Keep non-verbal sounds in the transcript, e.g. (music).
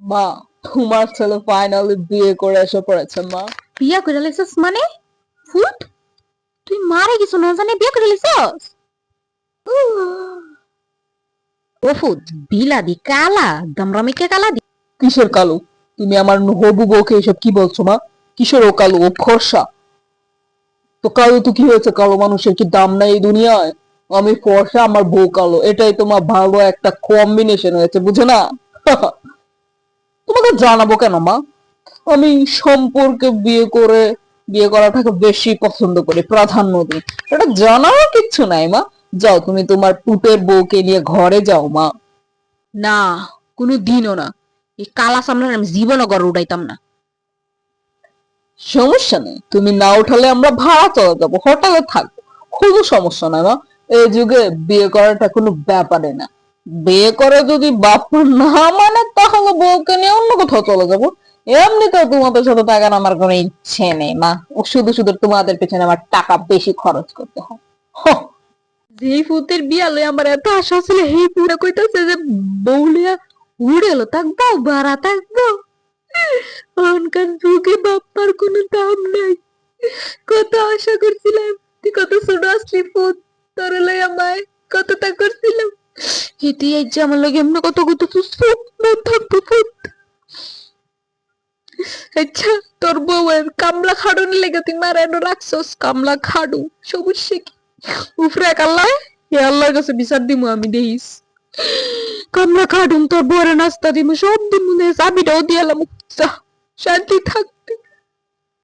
মা তোমার ছেলে ফাইনালি বিয়ে করে এসে পড়েছে মা। বিয়া করে লাইছস মানে? ফুট তুই মারে কিছু না জানে বিয়া করে লাইছস ও ফুট বিলাদি কালা দামরামিকে কালা দি। কিসের কালো? তুমি আমার হবু বউকে এসব কি বলছো মা? কিসের ও কালো? ও ফর্সা। তো কালো তো কি হয়েছে? কালো মানুষের কি দাম নাই এই দুনিয়ায়? আমি ফর্সা আমার বউ কালো। এটাই তোমার ভালো একটা কম্বিনেশন হয়েছে বুঝে না? (laughs) জানাব কেন মা? আমি সম্পর্কে বিয়ে করে বিয়ে করাটাকে বেশি পছন্দ করি প্রাধান্য দিই। এটা জানার কিচ্ছু নাই মা। যাও তুমি তোমার পুটের বউকে নিয়ে ঘরে যাও মা। না কোনো দিনও না। এই কালা সামলার আমি জীবনও গড় উঠাইতাম না। সমস্যা নেই তুমি না উঠালে আমরা ভাড়া চলে যাব হোটেলে থাকব। কোনো সমস্যা নাই মা। এই যুগে বিয়ে করাটা কোনো ব্যাপারে না। বিয়ে করে যদি বাপ না মানে তাহলে বউকে নিয়ে অন্য কোথাও চলে যাব। এমনিতে তোমাদের সাথে থাকার আমার কোনো ইচ্ছে নেই, মা। শুধু শুধু তোমাদের পেছনে আমার টাকা বেশি খরচ করতে হয়। যেই ফুতের আমার এত আশা ছিল পুরা কইতাছে যে বাড়া থাকব অনকার যুগে বাপ্পার কোনো দাম নাই। কত আশা করছিলাম, তুই কত ছোট আসলি ফুত, তোর আমায় কতটা করছিলাম হিতি এই যে আমার লগে কত কত আচ্ছা তোর বউয়ের কামলা তুই রাখছস কামলা খাড়ু সমস্যা কি উফরে কাল্লা এ আল্লাহর কাছে বিচার দিমু আমি, দেখিস। কামলা খাড়ুন, তোর বরে নাস্তা দিমু, সব দিমু নে চাবিটাও দিয়ালাম শান্তি থাক।